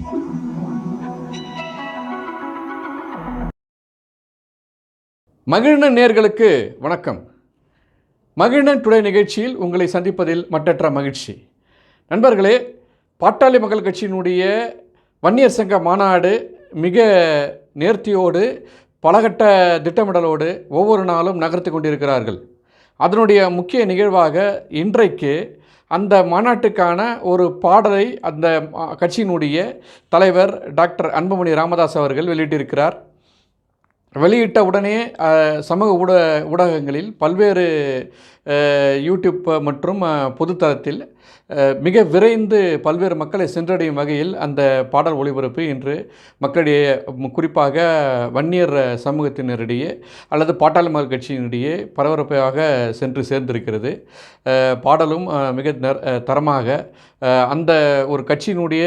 மகிழ்நன் நேர்களுக்கு வணக்கம். மகிழ்நன் டுடே நிகழ்ச்சியில் உங்களை சந்திப்பதில் மட்டற்ற மகிழ்ச்சி. நண்பர்களே பாட்டாளி மக்கள் கட்சியினுடைய வன்னியர் சங்க மாநாடு மிக நேர்த்தியோடு பலகட்ட திட்டமிடலோடு ஒவ்வொரு நாளும் நகர்த்து கொண்டிருக்கிறார்கள். அதனுடைய முக்கிய நிகழ்வாக இன்றைக்கு அந்த மாநாட்டுக்கான ஒரு பாடலை அந்த கட்சியினுடைய தலைவர் டாக்டர் அன்புமணி ராமதாஸ் அவர்கள் வெளியிட்டிருக்கிறார். வெளியிட்ட உடனே சமூக ஊட ஊடகங்களில் பல்வேறு யூடியூப் மற்றும் பொதுத்தளத்தில் மிக விரைந்து பல்வேறு மக்களை சென்றடையும் வகையில் அந்த பாடல் ஒளிபரப்பு இன்று மக்களிடையே குறிப்பாக வன்னியர் சமூகத்தினரிடையே அல்லது பாட்டாளி மக்கள் கட்சியினிடையே பரபரப்பாக சென்று சேர்ந்திருக்கிறது. பாடலும் மிக தரமாக அந்த ஒரு கட்சியினுடைய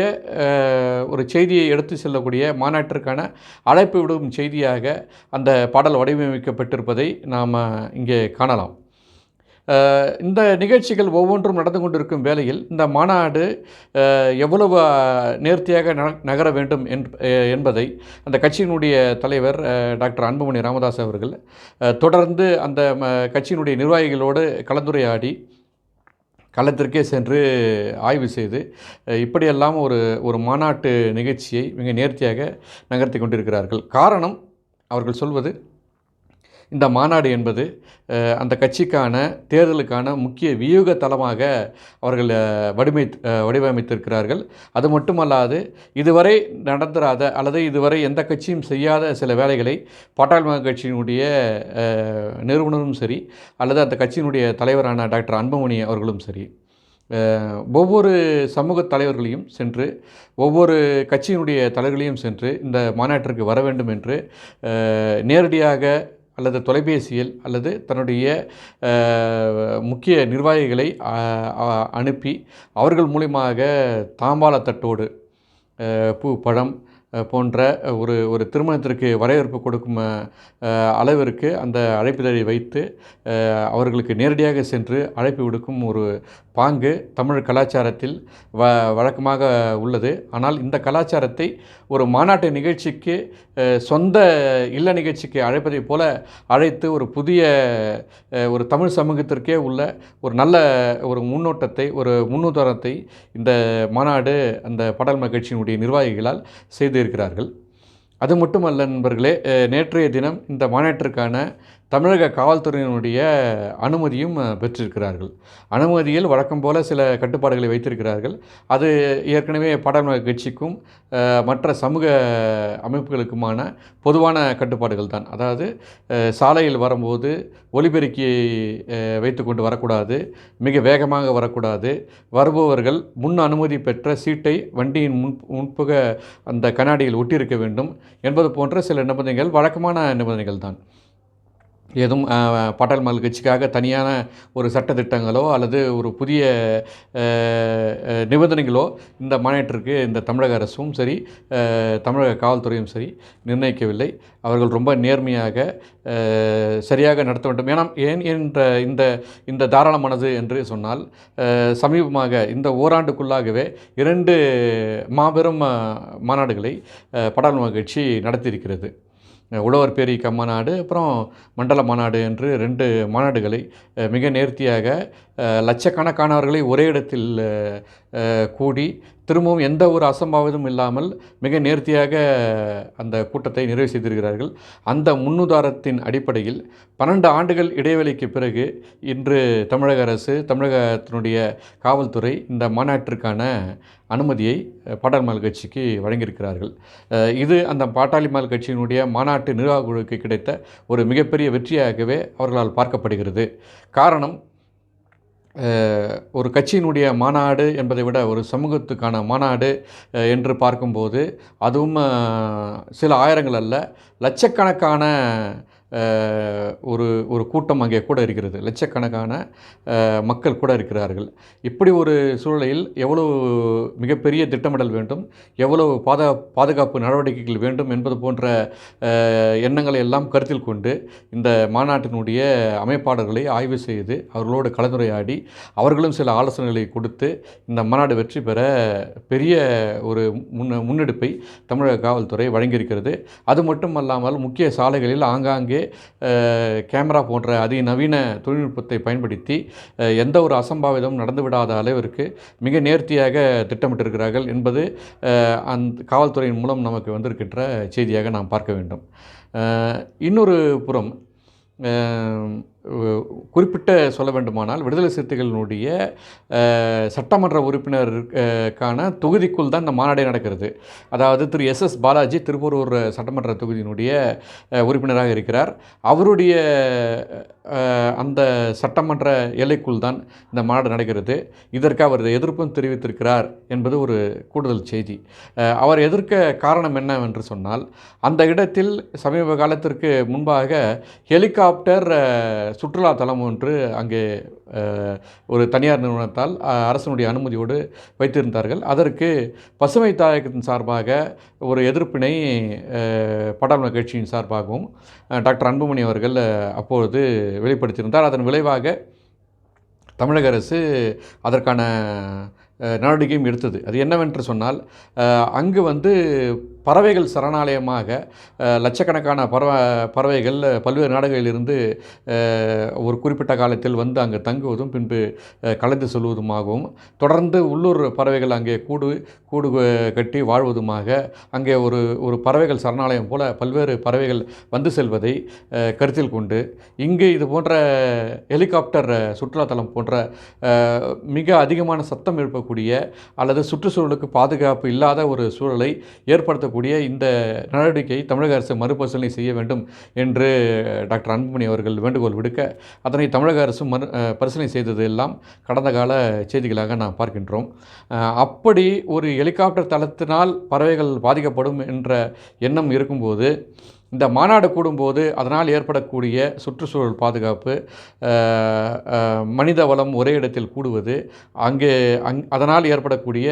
ஒரு செய்தியை எடுத்து செல்லக்கூடிய மாநாட்டிற்கான அழைப்பு விடும் செய்தியாக அந்த பாடல் வடிவமைக்கப்பட்டிருப்பதை நாம் இங்கே காணலாம். இந்த நிகழ்ச்சிகள் ஒவ்வொன்றும் நடந்து கொண்டிருக்கும் வேளையில் இந்த மாநாடு எவ்வளவு நேர்த்தியாக ந- நகர வேண்டும் என்- என்பதை அந்த கட்சியினுடைய தலைவர் டாக்டர் அன்புமணி ராமதாஸ் அவர்கள் தொடர்ந்து அந்த ம, கட்சியினுடைய நிர்வாகிகளோடு கலந்துரையாடி களத்திற்கே சென்று ஆய்வு செய்து இப்படியெல்லாம் ஒரு ஒரு மாநாட்டு நிகழ்ச்சியை மிக நேர்த்தியாக நகர்த்தி கொண்டிருக்கிறார்கள். காரணம் அவர்கள் சொல்வது இந்த மாநாடு என்பது அந்த கட்சிக்கான தேர்தலுக்கான முக்கிய வியூக தளமாக அவர்கள் வடிமை வடிவமைத்திருக்கிறார்கள். அது மட்டுமல்லாது இதுவரை நடந்துராத அல்லது இதுவரை எந்த கட்சியும் செய்யாத சில வேலைகளை பாட்டாளி கட்சியினுடைய நிறுவனரும் சரி அல்லது அந்த கட்சியினுடைய தலைவரான டாக்டர் அன்புமணி அவர்களும் சரி ஒவ்வொரு சமூக தலைவர்களையும் சென்று ஒவ்வொரு கட்சியினுடைய தலைவர்களையும் சென்று இந்த மாநாட்டிற்கு வர வேண்டும் என்று நேரடியாக அல்லது தொலைபேசியில் அல்லது தன்னுடைய முக்கிய நிர்வாகிகளை அனுப்பி அவர்கள் மூலியமாக தாம்பாளத்தட்டோடு பூ பழம் போன்ற ஒரு ஒரு திருமணத்திற்கு வரவேற்பு கொடுக்கும் அளவிற்கு அந்த அழைப்பிதழை வைத்து அவர்களுக்கு நேரடியாக சென்று அழைப்பு விடுக்கும் ஒரு பாங்கு தமிழ் கலாச்சாரத்தில் வ வழக்கமாக உள்ளது. ஆனால் இந்த கலாச்சாரத்தை ஒரு மாநாட்டு நிகழ்ச்சிக்கு சொந்த இல்ல நிகழ்ச்சிக்கு அழைப்பதைப் போல அழைத்து ஒரு புதிய ஒரு தமிழ் சமூகத்திற்கே உள்ள ஒரு நல்ல ஒரு முன்னோட்டத்தை ஒரு முன்னுதாரணத்தை இந்த மாநாடு அந்த பாடல் கட்சியினுடைய நிர்வாகிகளால் செய்திருக்கிறார்கள். அது மட்டுமல்ல நண்பர்களே நேற்றைய தினம் இந்த மாநாட்டிற்கான தமிழக காவல்துறையினுடைய அனுமதியும் பெற்றிருக்கிறார்கள். அனுமதியில் வழக்கம் போல சில கட்டுப்பாடுகளை வைத்திருக்கிறார்கள். அது ஏற்கனவே பாடல் கட்சிக்கும் மற்ற சமூக அமைப்புகளுக்குமான பொதுவான கட்டுப்பாடுகள் தான். அதாவது சாலையில் வரும்போது ஒலிபெருக்கியை வைத்துக்கொண்டு வரக்கூடாது மிக வேகமாக வரக்கூடாது. வருபவர்கள் முன் அனுமதி பெற்ற சீட்டை வண்டியின் முன் முன்புக அந்த கண்ணாடியில் ஒட்டியிருக்க வேண்டும் என்பது போன்ற சில நிபந்தனைகள் வழக்கமான நிபந்தனைகள் தான். ஏதும் அஹ், பாட்டாளி மக்கள் கட்சிக்காக தனியான ஒரு சட்டத்திட்டங்களோ அல்லது ஒரு புதிய நிபந்தனைகளோ இந்த மாநாட்டிற்கு இந்த தமிழக அரசும் சரி தமிழக காவல்துறையும் சரி நிர்ணயிக்கவில்லை. அவர்கள் ரொம்ப நேர்மையாக சரியாக நடத்த வேண்டும். ஏன்னா ஏன் என்ற இந்த இந்த தாராள மனது என்று சொன்னால் சமீபமாக இந்த ஓராண்டுக்குள்ளாகவே இரண்டு மாபெரும் மாநாடுகளை அஹ், கட்சி நடத்தியிருக்கிறது. உழவர் பேரி மாநாடு அப்புறம் மண்டல மாநாடு என்று ரெண்டு மாநாடுகளை மிக நேர்த்தியாக லட்சக்கணக்கானவர்களை ஒரே இடத்தில் கூடி திரும்பவும் எந்த ஒரு அசம்பாவிதமும் இல்லாமல் மிக நேர்த்தியாக அந்த கூட்டத்தை நிறைவு செய்திருக்கிறார்கள். அந்த முன்னுதாரத்தின் அடிப்படையில் பன்னெண்டு ஆண்டுகள் இடைவெளிக்கு பிறகு இன்று தமிழக அரசு தமிழகத்தினுடைய காவல்துறை இந்த மாநாட்டிற்கான அனுமதியை பாட்டாளிமால் கட்சிக்கு வழங்கியிருக்கிறார்கள். இது அந்த பாட்டாளி கட்சியினுடைய மாநாட்டு நிர்வாக குழுவுக்கு கிடைத்த ஒரு மிகப்பெரிய வெற்றியாகவே அவர்களால் பார்க்கப்படுகிறது. காரணம் ஒரு கட்சியினுடைய மாநாடு என்பதை விட ஒரு சமூகத்துக்கான மாநாடு என்று பார்க்கும்போது அதுவும் சில ஆயிரங்கள் அல்ல லட்சக்கணக்கான ஒரு ஒரு கூட்டம் அங்கே கூட இருக்கிறது. லட்சக்கணக்கான மக்கள் கூட இருக்கிறார்கள். இப்படி ஒரு சூழலில் எவ்வளவு மிகப்பெரிய திட்டமிடல் வேண்டும் எவ்வளவு பாதா பாதுகாப்பு நடவடிக்கைகள் வேண்டும் என்பது போன்ற எண்ணங்களை எல்லாம் கருத்தில் கொண்டு இந்த மாநாட்டினுடைய அமைப்பாளர்களை ஆய்வு செய்து அவர்களோடு கலந்துரையாடி அவர்களும் சில ஆலோசனைகளை கொடுத்து இந்த மாநாடு வெற்றி பெற பெரிய ஒரு முன்ன முன்னெடுப்பை தமிழக காவல்துறை வழங்கியிருக்கிறது. அது மட்டும் அல்லாமல் முக்கிய சாலைகளில் ஆங்காங்கே கேமரா போன்ற அதிநவீன தொழில்நுட்பத்தை பயன்படுத்தி எந்த ஒரு அசம்பாவிதமும் நடந்துவிடாத அளவிற்கு மிக நேர்த்தியாக திட்டமிட்டிருக்கிறார்கள் என்பது அந்த காவல்துறையின் மூலம் நமக்கு வந்திருக்கின்ற செய்தியாக நாம் பார்க்க வேண்டும். இன்னொரு புறம் குறிப்பிட்ட சொல்ல வேண்டுமானால் விடுதலை சிறுத்தைகளினுடைய சட்டமன்ற உறுப்பினருக்கான தொகுதிக்குள் தான் இந்த மாநாடே நடக்கிறது. அதாவது திரு எஸ் எஸ் பாலாஜி திருப்பூரூர் சட்டமன்ற தொகுதியினுடைய உறுப்பினராக இருக்கிறார். அவருடைய அந்த சட்டமன்ற எல்லைக்குள் தான் இந்த மாநாடு நடக்கிறது. இதற்கு அவர் எதிர்ப்பும் தெரிவித்திருக்கிறார் என்பது ஒரு கூடுதல் செய்தி. அவர் எதிர்க்க காரணம் என்னவென்று சொன்னால் அந்த இடத்தில் சமீப காலத்திற்கு முன்பாக ஹெலிகாப்டர் சுற்றுலாத்தலம் சுற்றுலா தலம் ஒன்று அங்கே ஒரு தனியார் நிறுவனத்தால் அரசனுடைய அரசினுடைய அனுமதியோடு வைத்திருந்தார்கள். அதற்கு பசுமை தாயகத்தின் சார்பாக ஒரு எதிர்ப்பினை பாடாளுமன்ற கட்சியின் சார்பாகவும் டாக்டர் அன்புமணி அவர்கள் அப்பொழுது வெளிப்படுத்தியிருந்தார். அதன் விளைவாக தமிழக அரசு அதற்கான நடவடிக்கையும் எடுத்தது. அது என்னவென்று சொன்னால் அங்கு வந்து பறவைகள் சரணாலயமாக லட்சக்கணக்கான பறவ பறவைகள் பல்வேறு நாடுகளிலிருந்து ஒரு குறிப்பிட்ட காலத்தில் வந்து அங்கு தங்குவதும் பின்பு கலந்து செல்வதுமாகவும் தொடர்ந்து உள்ளூர் பறவைகள் அங்கே கூடு கூடு கட்டி வாழ்வதுமாக அங்கே ஒரு ஒரு பறவைகள் சரணாலயம் போல பல்வேறு பறவைகள் வந்து செல்வதை கருத்தில் கொண்டு இங்கு இது போன்ற ஹெலிகாப்டர் சுற்றுலாத்தலம் போன்ற மிக அதிகமான சத்தம் எழுப்பக்கூடிய அல்லது சுற்றுச்சூழலுக்கு பாதுகாப்பு இல்லாத ஒரு சூழலை ஏற்படுத்த ஏற்படுத்தக்கூடிய இந்த நடவடிக்கையை தமிழக அரசு மறுபரிசீலனை செய்ய வேண்டும் என்று டாக்டர் அன்புமணி அவர்கள் வேண்டுகோள் விடுக்க அதனை தமிழக அரசு மறு பரிசீலனை செய்தது எல்லாம் கடந்த கால செய்திகளாக நாம் பார்க்கின்றோம். அப்படி ஒரு ஹெலிகாப்டர் தளத்தினால் பறவைகள் பாதிக்கப்படும் என்ற எண்ணம் இருக்கும்போது இந்த மாநாடு கூடும்போது அதனால் ஏற்படக்கூடிய சுற்றுச்சூழல் பாதுகாப்பு மனித வளம் ஒரே இடத்தில் கூடுவது அங்கே அங் அதனால் ஏற்படக்கூடிய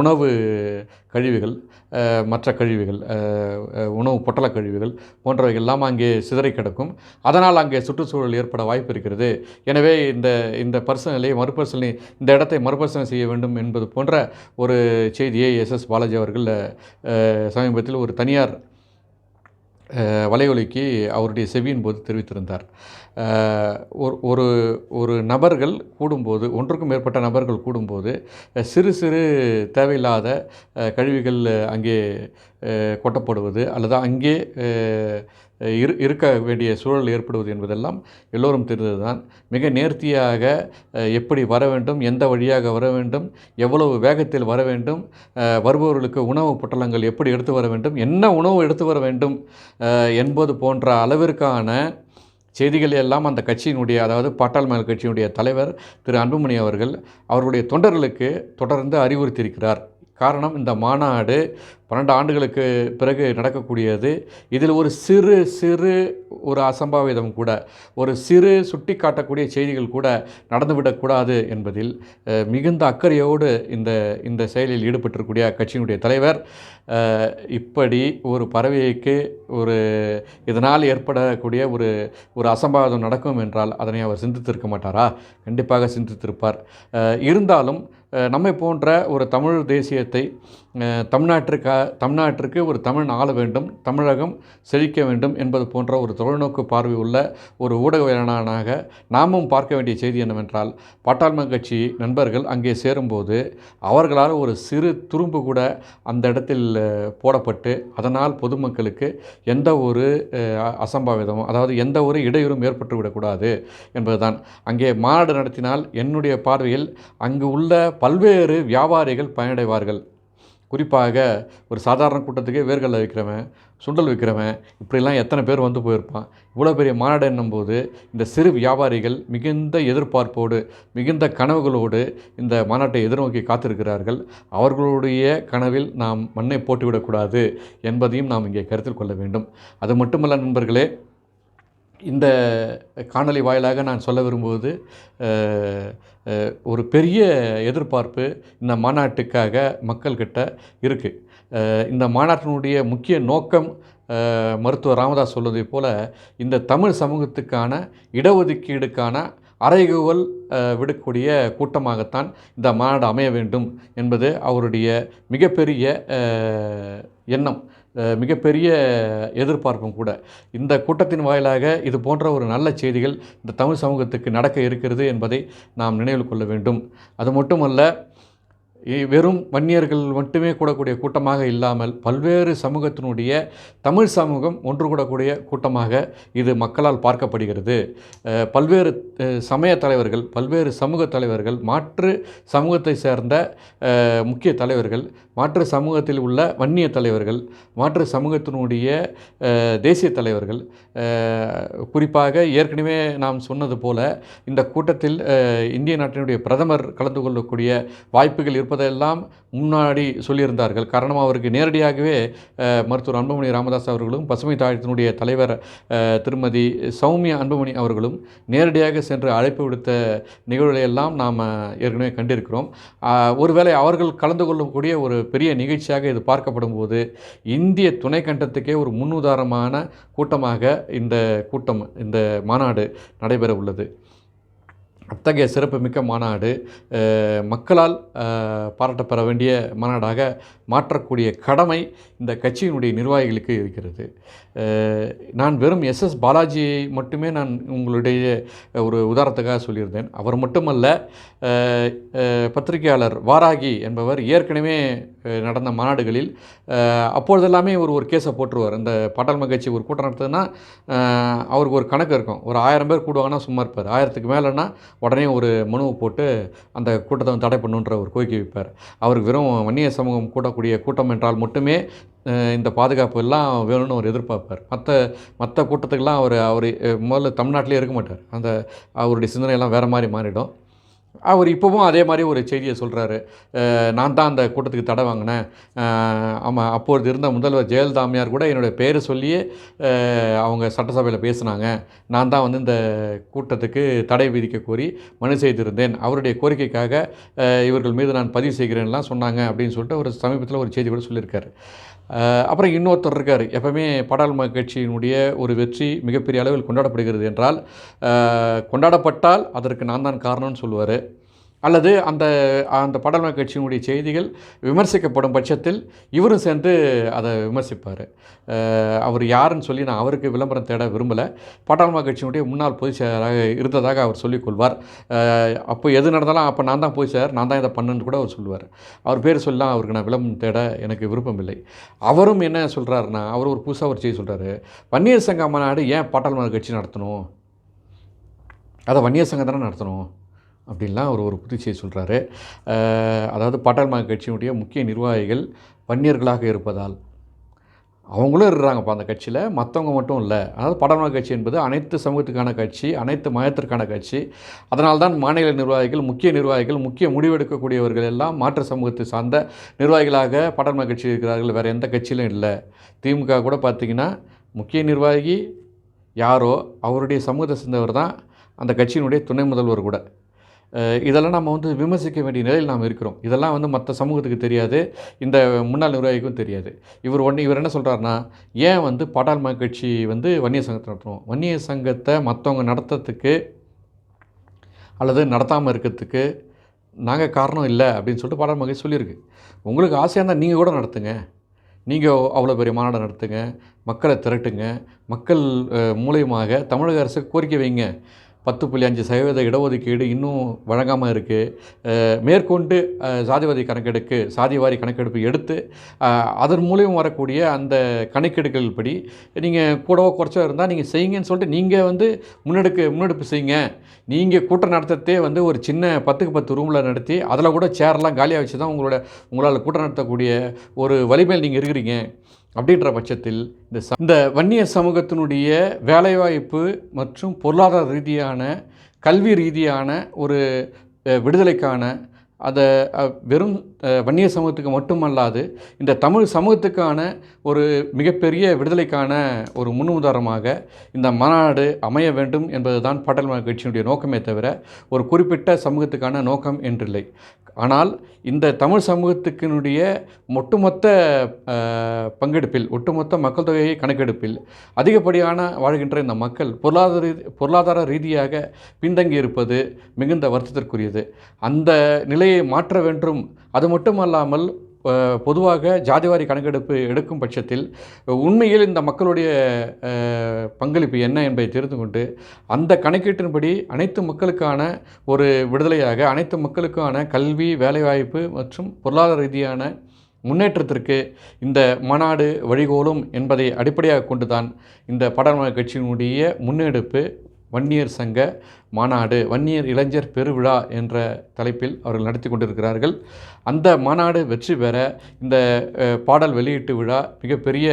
உணவு கழிவுகள் மற்ற கழிவுகள் உணவு பொட்டல கழிவுகள் போன்றவைகள் எல்லாம் அங்கே சிதறி கிடக்கும். அதனால் அங்கே சுற்றுச்சூழல் ஏற்பட வாய்ப்பு இருக்கிறது. எனவே இந்த இந்த பரிசீலனையை மறுபரிசீலனை இந்த இடத்தை மறுபரிசீலனை செய்ய வேண்டும் என்பது போன்ற ஒரு செய்தியை எஸ் எஸ் பாலாஜி அவர்கள் சமீபத்தில் ஒரு தனியார் வலையொலிக்கு அவருடைய செவியின் போது தெரிவித்திருந்தார். ஒரு ஒரு ஒரு நபர்கள் கூடும்போது ஒன்றுக்கும் மேற்பட்ட நபர்கள் கூடும்போது சிறு சிறு தேவையில்லாத கழிவுகள் அங்கே கொட்டப்படுவது அல்லது அங்கே இரு இருக்க வேண்டிய சூழல் ஏற்படுவது என்பதெல்லாம் எல்லோரும் தெரிந்தது தான் மிக நேர்த்தியாக எப்படி வர வேண்டும் எந்த வழியாக வர வேண்டும் எவ்வளவு வேகத்தில் வர வேண்டும் வருபவர்களுக்கு உணவு பொட்டலங்கள் எப்படி எடுத்து வர வேண்டும் என்ன உணவு எடுத்து வர வேண்டும் என்பது போன்ற அளவிற்கான செய்திகள் எல்லாம் அந்த கட்சியினுடைய அதாவது பாட்டாள் மேல் கட்சியினுடைய தலைவர் திரு அன்புமணி அவர்கள் அவருடைய தொண்டர்களுக்கு தொடர்ந்து அறிவுறுத்தியிருக்கிறார். காரணம் இந்த மாநாடு பன்னெண்டு ஆண்டுகளுக்கு பிறகு நடக்கக்கூடியது. இதில் ஒரு சிறு சிறு ஒரு அசம்பாவிதம் கூட ஒரு சிறு சுட்டி காட்டக்கூடிய செய்திகள் கூட நடந்துவிடக்கூடாது என்பதில் மிகுந்த அக்கறையோடு இந்த இந்த செயலில் ஈடுபட்டிருக்கூடிய கட்சியினுடைய தலைவர் இப்படி ஒரு பறவைக்கு ஒரு இதனால் ஏற்படக்கூடிய ஒரு ஒரு அசம்பாவிதம் நடக்கும் என்றால் அதனை அவர் சிந்தித்திருக்க மாட்டாரா? கண்டிப்பாக சிந்தித்திருப்பார். இருந்தாலும் நம்மை போன்ற ஒரு தமிழ் தேசியத்தை தமிழ்நாட்டிற்கா தமிழ்நாட்டிற்கு ஒரு தமிழ் ஆள வேண்டும் தமிழகம் செழிக்க வேண்டும் என்பது போன்ற ஒரு தொலைநோக்கு பார்வை உள்ள ஒரு ஊடகவியலாளனாக நாமும் பார்க்க வேண்டிய செய்தி என்னவென்றால் பாட்டாள்மன் கட்சி நண்பர்கள் அங்கே சேரும்போது அவர்களால் ஒரு சிறு துரும்பு கூட அந்த இடத்தில் போடப்பட்டு அதனால் பொதுமக்களுக்கு எந்த ஒரு அசம்பாவிதமும் அதாவது எந்த ஒரு இடையூறும் ஏற்பட்டுவிடக்கூடாது என்பதுதான். அங்கே மாநாடு நடத்தினால் என்னுடைய பார்வையில் அங்கு உள்ள பல்வேறு வியாபாரிகள் பயனடைவார்கள். குறிப்பாக ஒரு சாதாரண கூட்டத்துக்கே வேர்கடலை விற்கிறவன் சுண்டல் விற்கிறவன் இப்படிலாம் எத்தனை பேர் வந்து போயிருப்பான். இவ்வளோ பெரிய மாநாடு என்னும்போது இந்த சிறு வியாபாரிகள் மிகுந்த எதிர்பார்ப்போடு மிகுந்த கனவுகளோடு இந்த மாநாட்டை எதிர்நோக்கி காத்திருக்கிறார்கள். அவர்களுடைய கனவில் நாம் மண்ணை போட்டுவிடக்கூடாது என்பதையும் நாம் இங்கே கருத்தில் கொள்ள வேண்டும். அது மட்டுமல்ல நண்பர்களே இந்த காணொலி வாயிலாக நான் சொல்ல விரும்புவது ஒரு பெரிய எதிர்பார்ப்பு இந்த மாநாட்டுக்காக மக்கள்கிட்ட இருக்குது இந்த மாநாட்டினுடைய முக்கிய நோக்கம் மருத்துவர் ராமதாஸ் சொல்வதைப் போல் இந்த தமிழ் சமூகத்துக்கான இடஒதுக்கீடுக்கான அறைகூவல் விடக்கூடிய கூட்டமாகத்தான் இந்த மாநாடு அமைய வேண்டும் என்பது அவருடைய மிகப்பெரிய எண்ணம். மிகப்பெரிய எதிர்பார்ப்பும் கூட. இந்த கூட்டத்தின் வாயிலாக இது போன்ற ஒரு நல்ல செய்திகள் இந்த தமிழ் சமூகத்துக்கு நடக்க இருக்கிறது என்பதை நாம் நினைவில் கொள்ள வேண்டும். அது மட்டுமல்ல வெறும் வன்னியர்கள் மட்டுமே கூடக்கூடிய கூட்டமாக இல்லாமல் பல்வேறு சமூகத்தினுடைய தமிழ் சமூகம் ஒன்று கூடக்கூடிய கூட்டமாக இது மக்களால் பார்க்கப்படுகிறது. பல்வேறு சமய தலைவர்கள் பல்வேறு சமூக தலைவர்கள் மாற்று சமூகத்தை சேர்ந்த முக்கிய தலைவர்கள் மாற்று சமூகத்தில் உள்ள வன்னிய தலைவர்கள் மாற்று சமூகத்தினுடைய தேசிய தலைவர்கள் குறிப்பாக ஏற்கனவே நாம் சொன்னது போல இந்த கூட்டத்தில் இந்திய நாட்டினுடைய பிரதமர் கலந்து கொள்ளக்கூடிய வாய்ப்புகள் இருப்பது இருப்பதெல்லாம் முன்னாடி சொல்லியிருந்தார்கள். காரணம் அவருக்கு நேரடியாகவே மருத்துவர் அன்புமணி ராமதாஸ் அவர்களும் பசுமை தாயத்தினுடைய தலைவர் திருமதி சௌமியா அன்புமணி அவர்களும் நேரடியாக சென்று அழைப்பு விடுத்த நிகழ்வுகளை எல்லாம் நாம் ஏற்கனவே கண்டிருக்கிறோம். ஒருவேளை அவர்கள் கலந்து கொள்ளக்கூடிய ஒரு பெரிய நிகழ்ச்சியாக இது பார்க்கப்படும் போது இந்திய துணை கண்டத்துக்கே ஒரு முன்னுதாரணமான கூட்டமாக இந்த கூட்டம் இந்த மாநாடு நடைபெற உள்ளது. அத்தகைய சிறப்புமிக்க மாநாடு மக்களால் பாராட்டப்பெற வேண்டிய மாநாடாக மாற்றக்கூடிய கடமை இந்த கட்சியினுடைய நிர்வாகிகளுக்கு இருக்கிறது. நான் வெறும் எஸ்எஸ் பாலாஜியை மட்டுமே நான் உங்களுடைய ஒரு உதாரணத்துக்காக சொல்லியிருந்தேன். அவர் மட்டுமல்ல பத்திரிகையாளர் வாராகி என்பவர் ஏற்கனவே நடந்த மாநாடுகளில் அப்பொழுதெல்லாமே ஒரு ஒரு கேஸை போட்டுருவார். இந்த பாட்டாள் கட்சி ஒரு கூட்டம் நடத்துதுன்னா அவருக்கு ஒரு கணக்கு இருக்கும். ஒரு ஆயிரம் பேர் கூடுவாங்கன்னா சும்மா இருப்பார். ஆயிரத்துக்கு மேலேன்னா உடனே ஒரு மனுவை போட்டு அந்த கூட்டத்தை வந்து தடை பண்ணுன்ற ஒரு கோரிக்கை வைப்பார். அவருக்கு வெறும் வன்னிய சமூகம் கூடக்கூடிய கூட்டம் என்றால் மட்டுமே இந்த பாதுகாப்பு எல்லாம் வேணும்னு அவர் எதிர்பார்ப்பார். மற்ற மற்ற கூட்டத்துக்கெல்லாம் அவர் அவர் முதல்ல தமிழ்நாட்டிலே இருக்க மாட்டார். அந்த அவருடைய சிந்தனையெல்லாம் வேறு மாதிரி மாறிடும். அவர் இப்போவும் அதே மாதிரி ஒரு செய்தியை சொல்கிறாரு நான் தான் அந்த கூட்டத்துக்கு தடை வாங்கினேன். ஆமாம் அப்போது இருந்த முதல்வர் ஜெயலலிதா கூட என்னுடைய பேரை சொல்லியே அவங்க சட்டசபையில் பேசினாங்க. நான் தான் வந்து இந்த கூட்டத்துக்கு தடை விதிக்க கோரி மனு செய்திருந்தேன். அவருடைய கோரிக்கைக்காக இவர்கள் மீது நான் பதிவு செய்கிறேன்லாம் சொன்னாங்க அப்படின்னு சொல்லிட்டு ஒரு சமீபத்தில் ஒரு செய்தி கூட சொல்லியிருக்காரு. அப்புறம் இன்னொருத்தர் இருக்கார். எப்பவுமே பாடாளுமன்ற கட்சியினுடைய ஒரு வெற்றி மிகப்பெரிய அளவில் கொண்டாடப்படுகிறது என்றால் கொண்டாடப்பட்டால் அதற்கு நான் தான் காரணம்னு சொல்லுவார். அல்லது அந்த அந்த பாடாளுமன்ற கட்சியினுடைய செய்திகள் விமர்சிக்கப்படும் பட்சத்தில் இவரும் சேர்ந்து அதை விமர்சிப்பார். அவர் யாருன்னு சொல்லி நான் அவருக்கு விளம்பரம் தேட விரும்பலை. பாட்டாளமன்ற கட்சியினுடைய முன்னாள் பொதுச் செயலராக இருந்ததாக அவர் சொல்லிக்கொள்வார். அப்போ எது நடந்தாலும் அப்போ நான் தான் பொதுச் செயலர் நான் தான் இதை பண்ணுன்னு கூட அவர் சொல்லுவார். அவர் பேர் சொல்லலாம் அவருக்கு நான் விளம்பரம் தேட எனக்கு விருப்பம் இல்லை அவரும் என்ன சொல்கிறாருன்னா அவர் ஒரு புதுசாக ஒரு செய்தி சொல்கிறாரு வன்னியர் சங்க மாநாடு ஏன் பாட்டாளமா கட்சி நடத்தணும்? அதை வன்னியர் சங்கம் தானே நடத்தணும்? அப்படின்லாம் அவர் ஒரு புதுச்செய்தி சொல்கிறாரு அதாவது பாட்டாளமன்ற கட்சியினுடைய முக்கிய நிர்வாகிகள் வன்னியர்களாக இருப்பதால். அவங்களும் இருக்கிறாங்கப்பா அந்த கட்சியில் மற்றவங்க மட்டும் இல்லை. அதாவது படமான கட்சி என்பது அனைத்து சமூகத்துக்கான கட்சி அனைத்து மதத்திற்கான கட்சி. அதனால்தான் மாநில நிர்வாகிகள் முக்கிய நிர்வாகிகள் முக்கிய முடிவெடுக்கக்கூடியவர்கள் எல்லாம் மாற்று சமூகத்தை சார்ந்த நிர்வாகிகளாக பாட்டாளமன்ற கட்சி இருக்கிறார்கள். வேறு எந்த கட்சியிலும் இல்லை. திமுக கூட பார்த்திங்கன்னா முக்கிய நிர்வாகி யாரோ அவருடைய சமூகத்தை சேர்ந்தவர் தான் அந்த கட்சியினுடைய துணை முதல்வர் கூட. இதெல்லாம் நம்ம வந்து விமர்சிக்க வேண்டிய நிலையில் நாம் இருக்கிறோம். இதெல்லாம் வந்து மற்ற சமூகத்துக்கு தெரியாது. இந்த முன்னாள் நிர்வாகிக்கும் தெரியாது. இவர் ஒன்று இவர் என்ன சொல்கிறாருன்னா ஏன் வந்து பாட்டாளம கட்சி வந்து வன்னிய சங்கத்தை நடத்துகிறோம் வன்னிய சங்கத்தை மற்றவங்க நடத்துறதுக்கு அல்லது நடத்தாமல் இருக்கிறதுக்கு நாங்கள் காரணம் இல்லை அப்படின்னு சொல்லிட்டு பாட்டாளம கட்சி சொல்லியிருக்கு. உங்களுக்கு ஆசையாக இருந்தால் நீங்கள் கூட நடத்துங்க. நீங்கள் அவ்வளோ பெரிய மாநாடு நடத்துங்க. மக்களை திரட்டுங்க. மக்கள் அஹ், மூலியமாக தமிழக அரசுக்கு கோரிக்கை வைங்க. பத்து புள்ளி அஞ்சு சதவீத இடஒதுக்கீடு இன்னும் வழங்காமல் இருக்குது மேற்கொண்டு சாதிவாரி கணக்கெடுக்கு சாதிவாரி கணக்கெடுப்பு எடுத்து அதன் மூலியம் வரக்கூடிய அந்த கணக்கெடுக்கள் படி நீங்கள் கூடவோ குறைச்சோ இருந்தால் நீங்கள் செய்யுங்கன்னு சொல்லிட்டு நீங்கள் வந்து முன்னெடுக்கு முன்னெடுப்பு செய்யுங்க. நீங்கள் கூட்டம் நடத்துறதே வந்து ஒரு சின்ன பத்துக்கு பத்து ரூமில் நடத்தி அதில் கூட சேர்லாம் காலியாக வச்சு தான் உங்களோட உங்களால் கூட்டம் நடத்தக்கூடிய ஒரு வலிமையில் நீங்கள் இருக்கிறீங்க. அப்படின்ற பட்சத்தில் இந்த இந்த வன்னிய சமூகத்தினுடைய வேலைவாய்ப்பு மற்றும் பொருளாதார ரீதியான கல்வி ரீதியான ஒரு விடுதலைக்கான அதை வெறும் வன்னிய வன்னியர் சமூகத்துக்கு மட்டுமல்லாது இந்த தமிழ் சமூகத்துக்கான ஒரு மிகப்பெரிய விடுதலைக்கான ஒரு முன்னுதாரணமாக இந்த மாநாடு அமைய வேண்டும் என்பதுதான் தான் மக்கள் கட்சியினுடைய நோக்கமே தவிர ஒரு குறிப்பிட்ட சமூகத்துக்கான நோக்கம் என்றில்லை. ஆனால் இந்த தமிழ் சமூகத்துக்கினுடைய ஒட்டுமொத்த பங்கெடுப்பில் ஒட்டுமொத்த மக்கள் தொகையை கணக்கெடுப்பில் அதிகப்படியான வாழ்கின்ற இந்த மக்கள் பொருளாதார பொருளாதார ரீதியாக பின்தங்கி இருப்பது மிகுந்த வருத்தத்திற்குரியது. அந்த நிலை நிலையை மாற்ற வேண்டும். அது மட்டுமல்லாமல் பொதுவாக ஜாதிவாரி கணக்கெடுப்பு எடுக்கும் பட்சத்தில் உண்மையில் இந்த மக்களுடைய பங்களிப்பு என்ன என்பதை தெரிந்து கொண்டு அந்த கணக்கீட்டின்படி அனைத்து மக்களுக்கான ஒரு விடுதலையாக அனைத்து மக்களுக்கான கல்வி வேலைவாய்ப்பு மற்றும் பொருளாதார ரீதியான முன்னேற்றத்திற்கு இந்த மாநாடு வழிகோலும் என்பதை அடிப்படையாக கொண்டுதான் இந்த பாடாளுமன்ற கட்சியினுடைய முன்னெடுப்பு வன்னியர் சங்க மாநாடு வன்னியர் இளைஞர் பெருவிழா என்ற தலைப்பில் அவர்கள் நடத்தி கொண்டிருக்கிறார்கள். அந்த மாநாடு வெற்றி பெற இந்த பாடல் வெளியீட்டு விழா மிகப்பெரிய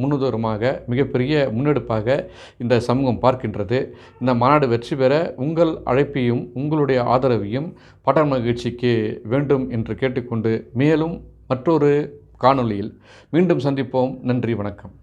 முன்னுதூரமாக மிகப்பெரிய முன்னெடுப்பாக இந்த சமூகம் பார்க்கின்றது. இந்த மாநாடு வெற்றி பெற உங்கள் அழைப்பையும் உங்களுடைய ஆதரவையும் பாடல் மகிழ்ச்சிக்கு வேண்டும் என்று கேட்டுக்கொண்டு மேலும் மற்றொரு காணொளியில் மீண்டும் சந்திப்போம். நன்றி வணக்கம்.